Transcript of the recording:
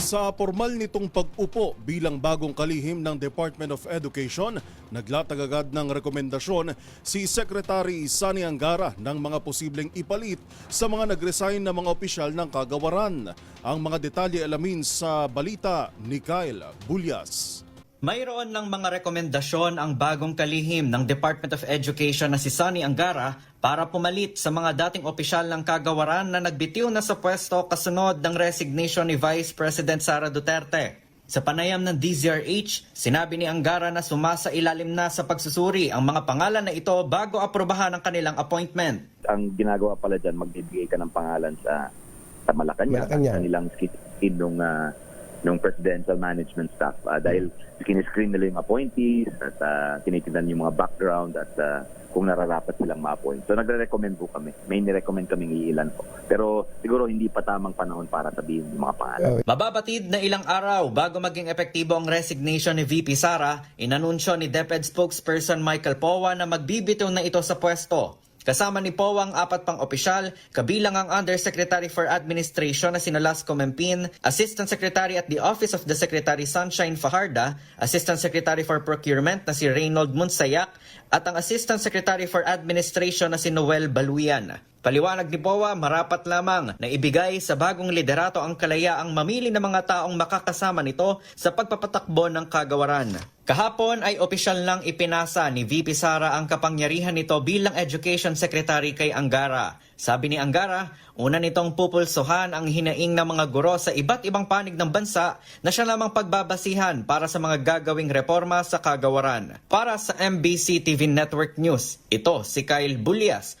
Sa formal nitong pag-upo bilang bagong kalihim ng Department of Education, naglatag agad ng rekomendasyon si Secretary Sani Angara ng mga posibleng ipalit sa mga nag-resign na mga opisyal ng kagawaran. Ang mga detalye alamin sa balita ni Kyle Bulyas. Mayroon ng mga rekomendasyon ang bagong kalihim ng Department of Education na si Sonny Angara para pumalit sa mga dating opisyal ng kagawaran na nagbitiw na sa pwesto kasunod ng resignation ni Vice President Sara Duterte. Sa panayam ng DZRH, sinabi ni Angara na sumasa ilalim na sa pagsusuri ang mga pangalan na ito bago aprobahan ang kanilang appointment. ang ginagawa pala dyan, magbibigay ka ng pangalan sa sa Malacanang, Malacanang. kanilang skid nung ah, nung presidential management staff Ah, dahil kiniscreen nila yung appointees at uh, tinitignan yung mga background at ah, kung nararapat silang ma-appoint. So nagre-recommend po kami. May ni-recommend kaming iilan po. Pero siguro hindi pa tamang panahon para sabihin yung mga pangalan. Mababatid na ilang araw bago maging epektibo ang resignation ni VP Sara, inanunsyo ni DepEd spokesperson Michael Powa na magbibitaw na ito sa pwesto. Kasama ni Powa ang apat pang opisyal, kabilang ang Undersecretary for Administration na si Nolasco Mempin, Assistant Secretary at the Office of the Secretary Sunshine Fajarda, Assistant Secretary for Procurement na si Reynold Munsayak, at ang Assistant Secretary for Administration na si Noel Baluyan. Paliwanag ni Powa, marapat lamang na ibigay sa bagong liderato ang kalayaang mamili ng mga taong makakasama nito sa pagpapatakbo ng kagawaran. Kahapon ay opisyal lang ipinasa ni VP Sara ang kapangyarihan nito bilang Education Secretary kay Angara. Sabi ni Angara, una nitong pupulsohan ang hinaing ng mga guro sa iba't ibang panig ng bansa na siya lamang pagbabasihan para sa mga gagawing reforma sa kagawaran. Para sa MBC TV Network News, ito si Kyle Bulyas,